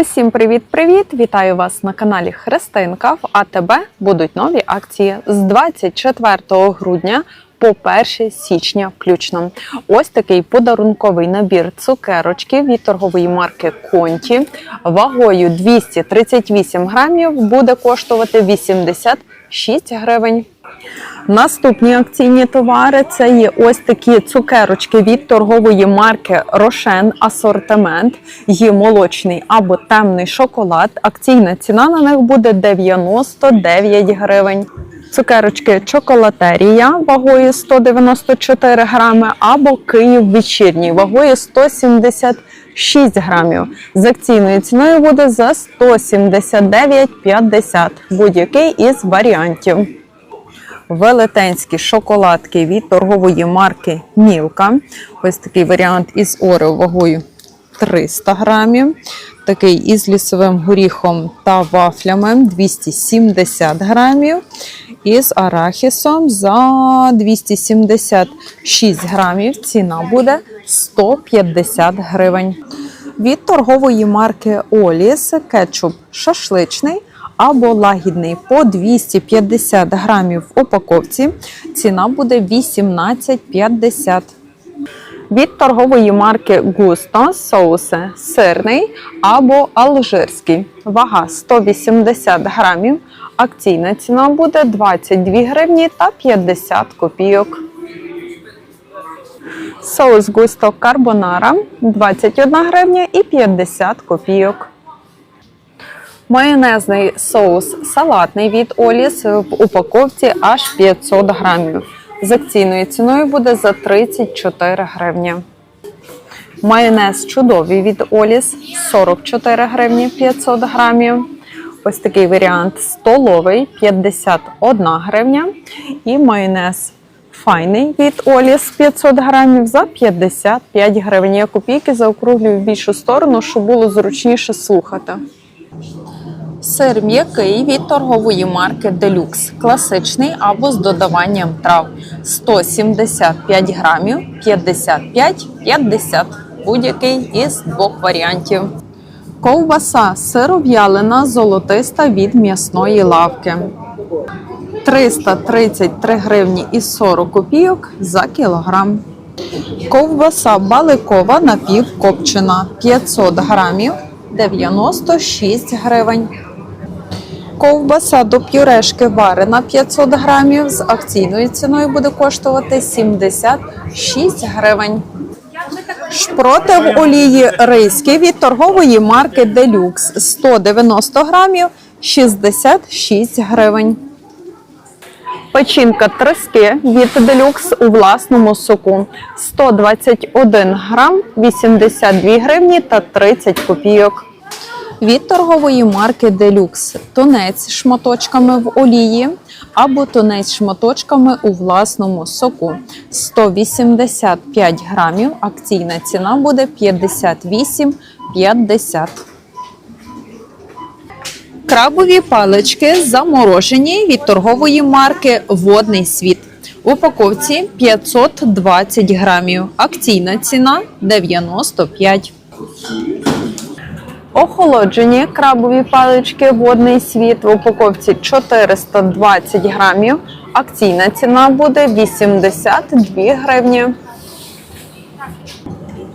Усім привіт-привіт! Вітаю вас на каналі Христинка. В АТБ будуть нові акції з 24 грудня по 1 січня включно. Ось такий подарунковий набір цукерочки від торгової марки Конті вагою 238 грамів буде коштувати 86 гривень. Наступні акційні товари це є ось такі цукерочки від торгової марки Рошен Асортимент. Є молочний або темний шоколад. Акційна ціна на них буде 99 гривень. Цукерочки чоколатерія вагою 194 грами або Київ вечірній вагою 176 грамів. З акційною ціною буде за 179,50 будь-який із варіантів велетенські шоколадки від торгової марки Мілка. Ось такий варіант із Орео вагою 300 грамів. Такий із лісовим горіхом та вафлями 270 грамів. Із арахісом за 276 грамів. Ціна буде 150 гривень. Від торгової марки Оліс кетчуп шашличний або лагідний по 250 грамів в упаковці. Ціна буде 18,50. Від торгової марки Густо соуси сирний або алжирський. Вага 180 грамів. Акційна ціна буде 22 гривні та 50 копійок. Соус Густо Карбонара 21 гривня і 50 копійок. Майонезний соус салатний від Оліс в упаковці аж 500 грамів. З акційною ціною буде за 34 гривні. Майонез чудовий від Оліс 44 гривні 500 грамів. Ось такий варіант столовий 51 гривня. І майонез файний від Оліс 500 грамів за 55 гривень. Я копійки заокруглюю в більшу сторону, щоб було зручніше слухати. Сир м'який від торгової марки Deluxe. Класичний або з додаванням трав. 175 грамів, 55-50. Будь-який із двох варіантів. Ковбаса сиров'ялина золотиста від м'ясної лавки. 333 гривні і 40 копійок за кілограм. Ковбаса баликова напівкопчена 500 грамів 96 гривень. Ковбаса до пюрешки варена 500 грамів з акційною ціною буде коштувати 76 гривень. Шпроти в олії ризькі від торгової марки Deluxe 190 грамів 66 гривень. Печінка трески від Deluxe у власному соку 121 грам 82 гривні та 30 копійок. Від торгової марки Deluxe тунець шматочками в олії або тунець шматочками у власному соку 185 грамів. Акційна ціна буде 58,50. Крабові палички заморожені від торгової марки Водний світ. В упаковці 520 грамів. Акційна ціна 95. Охолоджені крабові палички Водний світ в упаковці 420 грамів. Акційна ціна буде 82 гривні.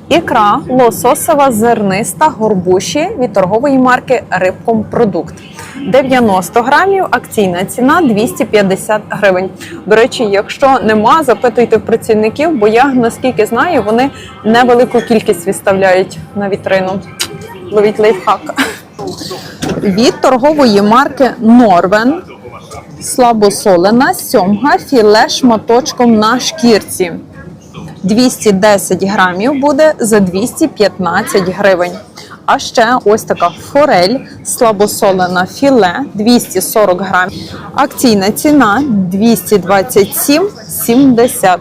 Ікра лососова зерниста горбуші від торгової марки Рибком Продукт. 90 грамів, акційна ціна 250 гривень. До речі, якщо нема, запитуйте працівників, бо я наскільки знаю, вони невелику кількість виставляють на вітрину. Ловіть лайфхак. Від торгової марки Норвен слабосолена сьомга філе шматочком на шкірці. 210 грамів буде за 215 гривень. А ще ось така форель слабосолена філе 240 грамів. Акційна ціна 227,70.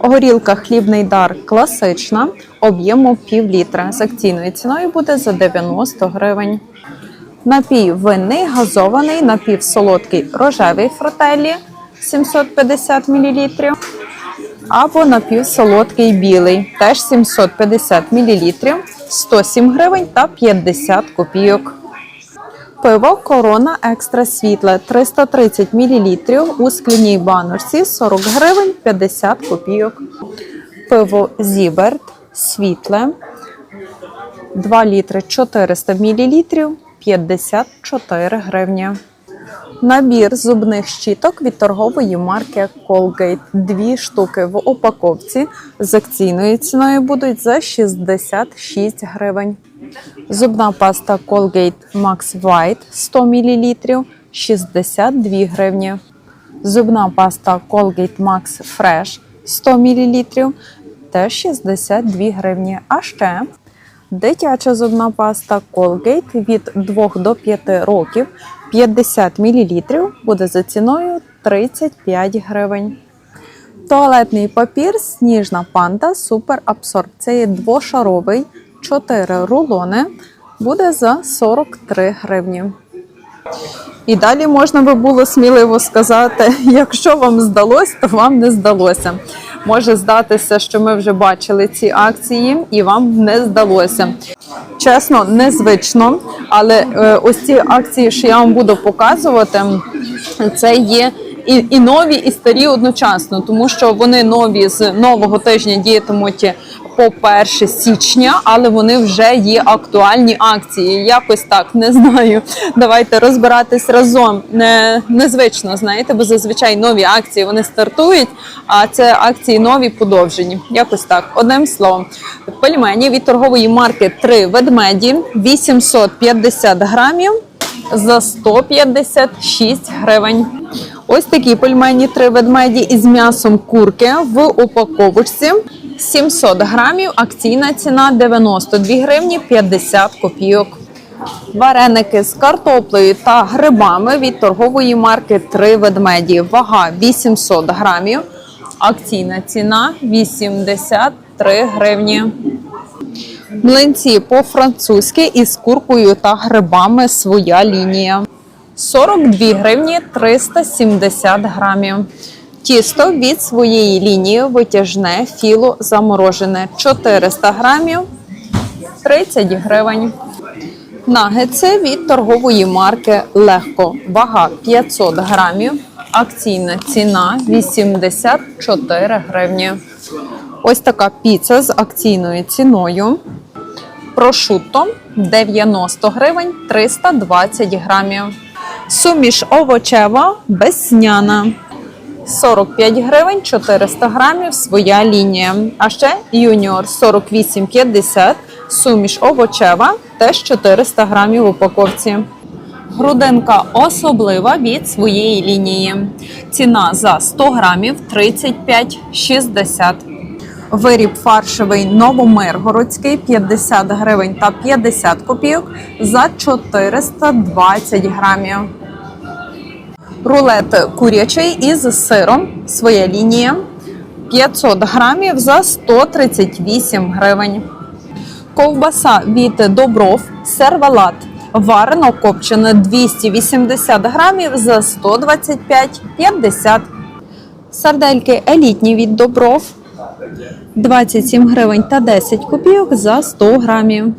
Горілка хлібний дар класична, об'єму пів літра. З акційною ціною буде за 90 гривень. Напій винний, газований, напівсолодкий рожевий фрателі 750 мл. або напівсолодкий білий, теж 750 мл, 107 гривень та 50 копійок. Пиво Корона Екстра світле 330 мл у скляній баночці 40 гривень 50 копійок. Пиво Зіберт світле 2 літри 400 мл 54 гривні. Набір зубних щіток від торгової марки Colgate. Дві штуки в упаковці з акційною ціною будуть за 66 гривень. Зубна паста Colgate Max White 100 мл 62 гривні. Зубна паста Colgate Max Fresh 100 мл теж 62 гривні. А ще дитяча зубна паста Colgate від 2 до 5 років 50 мл буде за ціною 35 гривень. Туалетний папір Сніжна панда Супер Абсорб. Це є двошаровий, 4 рулони. Буде за 43 гривні. І далі можна би було сміливо сказати, якщо вам здалось, то вам не здалося. Може здатися, що ми вже бачили ці акції, і вам не здалося. Чесно, незвично, але е, ось ці акції, що я вам буду показувати, це є і, і нові, і старі одночасно, тому що вони нові з нового тижня діятимуть по 1 січня, але вони вже є актуальні акції. Якось так не знаю. Давайте розбиратись разом. Не незвично, знаєте, бо зазвичай нові акції вони стартують, а це акції нові подовжені. Якось так. Одним словом, пельмені від торгової марки 3 ведмеді 850 грамів за 156 гривень. Ось такі пельмені три ведмеді із м'ясом курки в упаковочці. 700 грамів, акційна ціна 92 гривні 50 копійок. Вареники з картоплею та грибами від торгової марки Три ведмеді. Вага 800 грамів. Акційна ціна 83 гривні. Млинці по-французьки із куркою та грибами своя лінія. 42 гривні 370 грамів. Тісто від своєї лінії витяжне філо заморожене 400 грамів 30 гривень. Нагетси від торгової марки Легко. Вага 500 грамів. Акційна ціна 84 гривні. Ось така піца з акційною ціною. Прошутто 90 гривень 320 грамів. Суміш овочева безсняна. 45 гривень 400 грамів своя лінія. А ще юніор 48,50, суміш овочева, теж 400 грамів в упаковці. Грудинка особлива від своєї лінії. Ціна за 100 грамів 35,60. Виріб фаршевий новомиргородський 50 гривень та 50 копійок за 420 грамів. Рулет курячий із сиром, своя лінія 500 грамів за 138 гривень. Ковбаса від Добров, сервелат, варено копчене 280 грамів за 125,50. Сардельки елітні від Добров 27 гривень та 10 копійок за 100 грамів.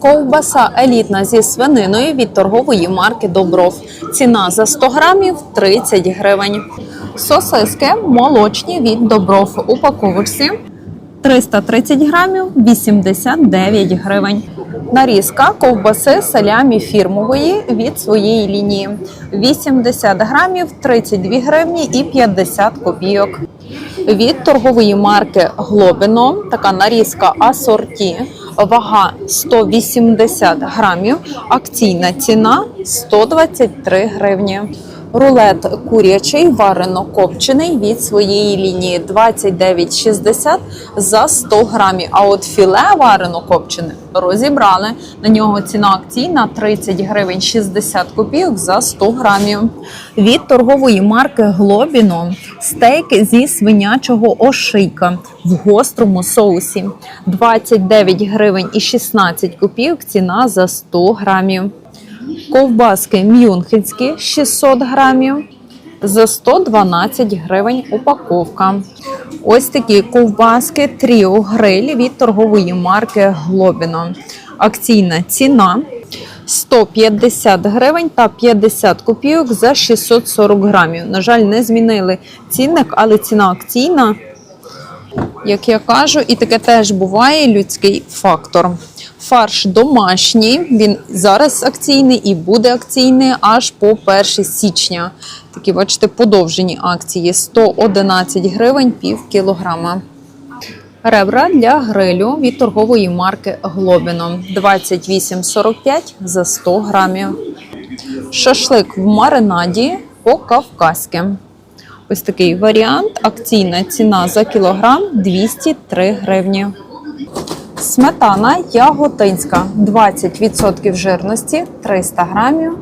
Ковбаса елітна зі свининою від торгової марки Добров. Ціна за 100 грамів 30 гривень. Сосиски молочні від Добров. Упаковочці 330 грамів 89 гривень. Нарізка ковбаси салямі фірмової від своєї лінії. 80 грамів 32 гривні і 50 копійок. Від торгової марки Глобино така нарізка асорті. Вага 180 грамів, акційна ціна 123 гривні. Рулет курячий варено копчений від своєї лінії 29,60 за 100 грамів. А от філе варено копчене розібрали. На нього ціна акційна 30 гривень 60 копійок за 100 грамів. Від торгової марки Глобіно стейк зі свинячого ошийка в гострому соусі 29 гривень і 16 копійок. Ціна за 100 грамів. Ковбаски мюнхенські 600 грамів за 112 гривень упаковка. Ось такі ковбаски Тріо Гриль від торгової марки Глобіно. Акційна ціна 150 гривень та 50 копійок за 640 грамів. На жаль, не змінили цінник, але ціна акційна як я кажу, і таке теж буває людський фактор. Фарш домашній, він зараз акційний і буде акційний аж по 1 січня. Такі, бачите, подовжені акції 111 гривень пів кілограма. Ребра для грилю від торгової марки Глобіно 28,45 за 100 грамів. Шашлик в маринаді по-кавказьки. Ось такий варіант. Акційна ціна за кілограм 203 гривні. Сметана яготинська 20% жирності 300 грамів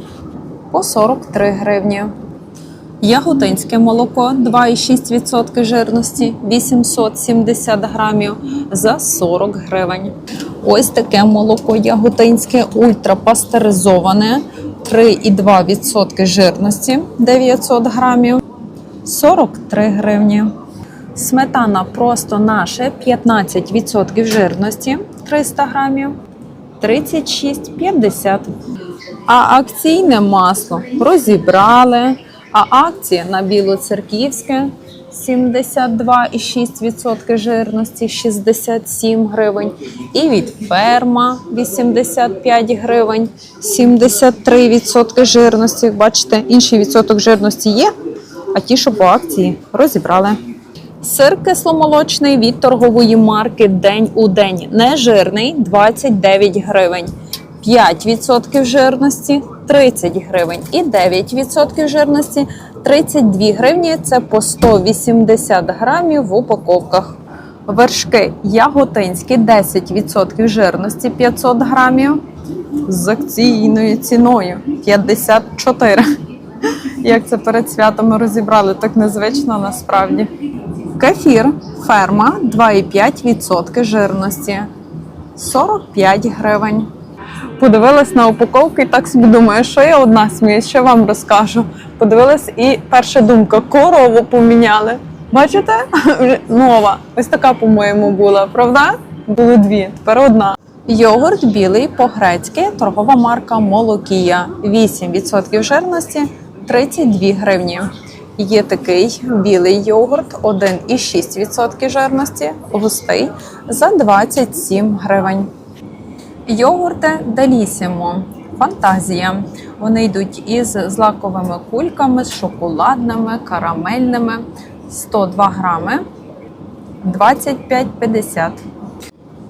по 43 гривні. Яготинське молоко 2,6% жирності 870 грамів за 40 гривень. Ось таке молоко яготинське ультрапастеризоване 3,2% жирності 900 грамів 43 гривні. Сметана просто наше 15% жирності 300 грамів 36,50. А акційне масло розібрали. А акція на білоцерківське 72,6% жирності 67 гривень. І від ферма 85 гривень, 73% жирності. Бачите, інший відсоток жирності є, а ті, що по акції, розібрали. Сир кисломолочний від торгової марки День у день. Нежирний 29 гривень. 5% жирності 30 гривень і 9% жирності 32 гривні. Це по 180 грамів в упаковках. Вершки яготинські 10% жирності 500 грамів з акційною ціною 54. Як це перед святами розібрали, так незвично насправді. Кефір ферма 2,5% жирності 45 гривень. Подивилась на упаковку і так собі думаю, що я одна сміюсь, що вам розкажу. Подивилась і перша думка: корову поміняли. Бачите? Нова. Ось така, по-моєму, була, правда? Було дві, тепер одна. Йогурт білий по-грецьки, торгова марка Молокія. 8% жирності 32 гривні. Є такий білий йогурт, 1,6% жирності, густий за 27 гривень. Йогурти Делісімо. Фантазія. Вони йдуть із злаковими кульками, з шоколадними, карамельними. 102 грами 25,50.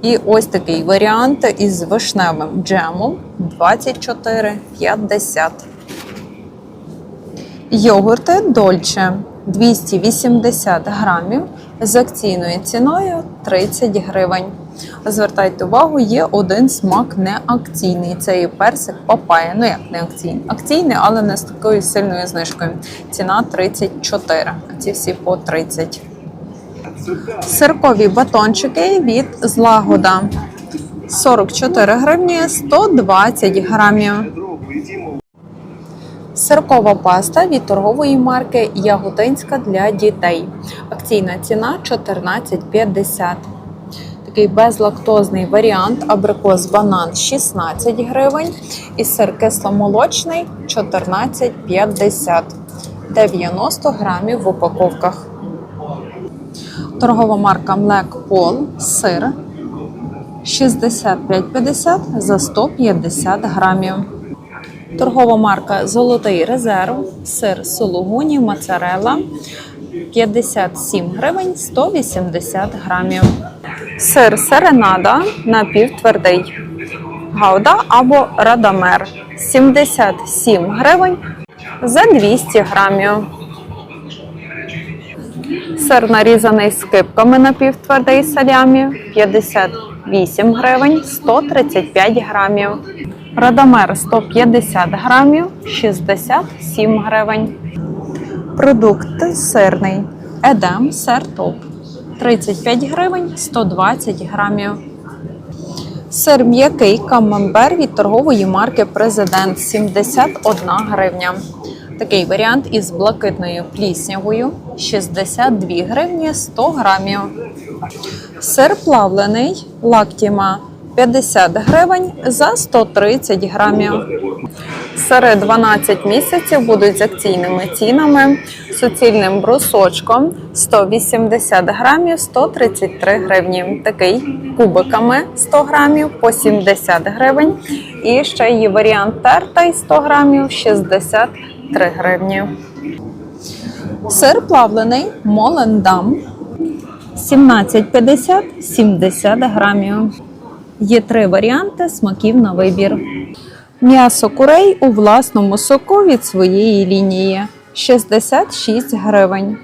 І ось такий варіант із вишневим джемом 24,50. Йогурти Дольче 280 грамів з акційною ціною 30 гривень. Звертайте увагу, є один смак не акційний. Це є персик папая. Ну як не акційний? Акційний, але не з такою сильною знижкою. Ціна 34. А ці всі по 30. Сиркові батончики від злагода 44 гривні 120 грамів. Сиркова паста від торгової марки Яготинська для дітей. Акційна ціна 14,50. Такий безлактозний варіант абрикос банан 16 гривень і сир кисломолочний 14,50. 90 грамів в упаковках. Торгова марка Млек Пол сир 65,50 за 150 грамів. Торгова марка Золотий резерв, сир сулугуні, моцарелла 57 гривень 180 грамів. Сир серенада напівтвердий. Гауда або радамер 77 гривень за 200 грамів. Сир нарізаний скипками напівтвердий салямі 58 гривень 135 грамів. Радамер 150 грамів 67 гривень. Продукт сирний. Едем сир топ 35 гривень 120 грамів. Сир м'який камамбер від торгової марки Президент 71 гривня. Такий варіант із блакитною пліснявою 62 гривні 100 грамів. Сир плавлений лактіма 50 гривень за 130 грамів. Сири 12 місяців будуть з акційними цінами, суцільним брусочком 180 грамів 133 гривні. Такий кубиками 100 грамів по 70 гривень. І ще є варіант тертий 100 грамів 63 гривні. Сир плавлений Молендам 17,50 70 грамів. Є три варіанти смаків на вибір. М'ясо курей у власному соку від своєї лінії 66 гривень.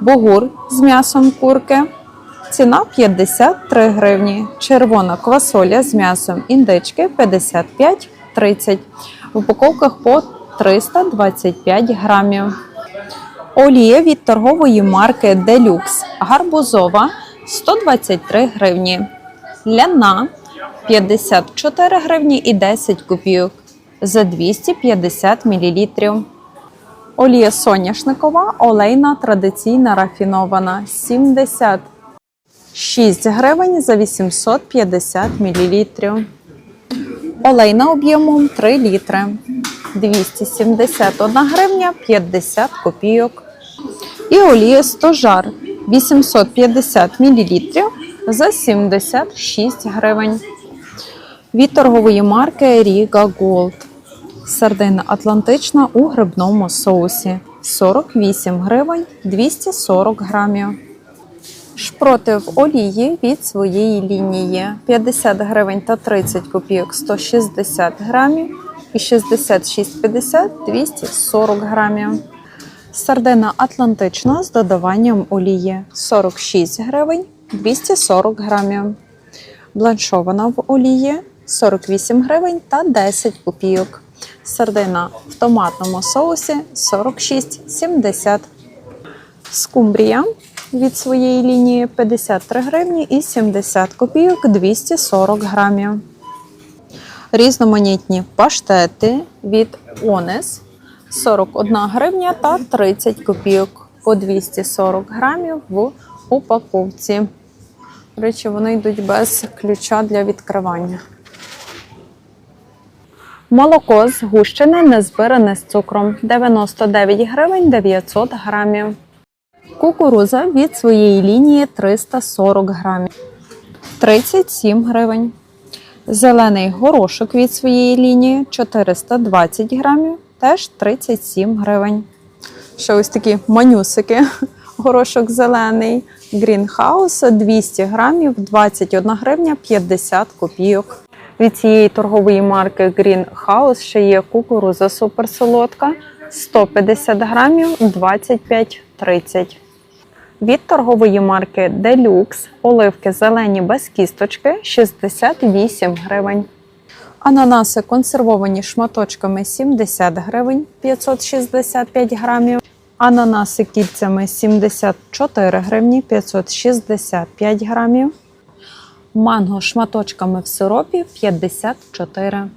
Бугур з м'ясом курки. Ціна 53 гривні. Червона квасоля з м'ясом індички 55-30. В упаковках по 325 грамів. Олія від торгової марки Deluxe гарбузова 123 гривні. Ляна 54 гривні і 10 копійок за 250 мл. Олія соняшникова, олейна традиційна рафінована 76 гривень за 850 мл. Олейна об'ємом 3 літри 271 гривня 50 копійок. І олія стожар 850 мл за 76 гривень. Від торгової марки Riga Gold. Сардина Атлантична у грибному соусі 48 гривень 240 грамів. Шпроти в олії від своєї лінії 50 гривень та 30 копійок 160 грамів і 66,50 240 грамів. Сардина Атлантична з додаванням олії 46 гривень 240 грамів. Бланшована в олії 48 гривень та 10 копійок. Сардина в томатному соусі 46,70. Скумбрія від своєї лінії 53 гривні і 70 копійок 240 грамів. Різноманітні паштети від Онес 41 гривня та 30 копійок по 240 грамів в упаковці. До речі, вони йдуть без ключа для відкривання. Молоко згущене, незбиране з цукром 99 гривень 900 грамів. Кукуруза від своєї лінії 340 грамів 37 гривень. Зелений горошок від своєї лінії 420 грамів, теж 37 гривень. Ще ось такі манюсики. Горошок зелений. Greenhouse 200 грамів, 21 гривня 50 копійок. Від цієї торгової марки Greenhouse ще є кукуруза суперсолодка 150 грамів 25,30. Від торгової марки Deluxe оливки зелені без кісточки 68 гривень. Ананаси консервовані шматочками 70 гривень 565 грамів. Ананаси кільцями 74 гривні 565 грамів. Манго шматочками в сиропі 54